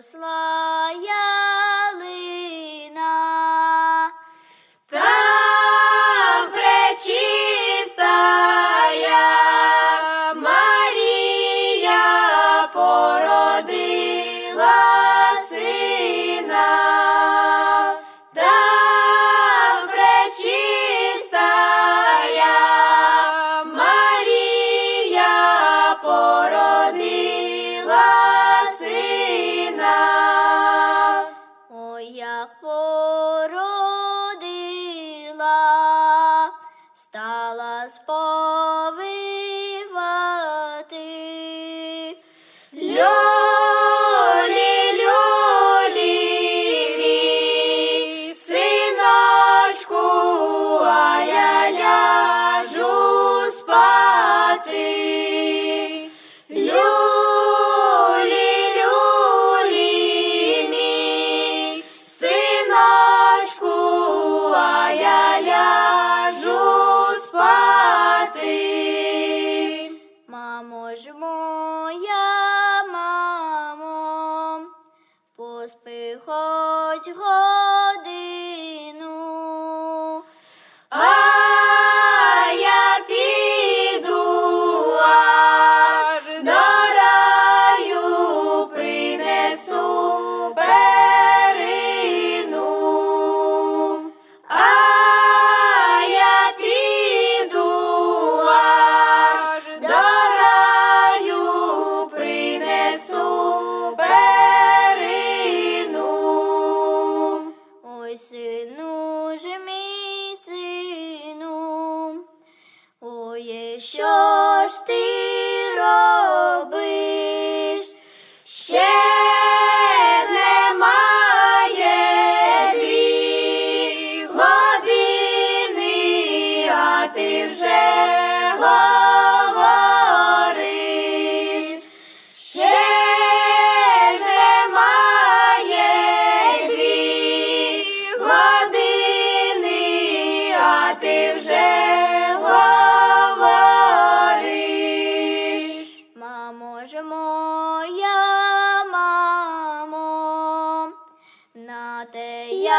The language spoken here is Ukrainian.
slow. the watch your Сину ж мій сину, ой, що ж ти робиш? Ще немає дві години, а ти вже てよ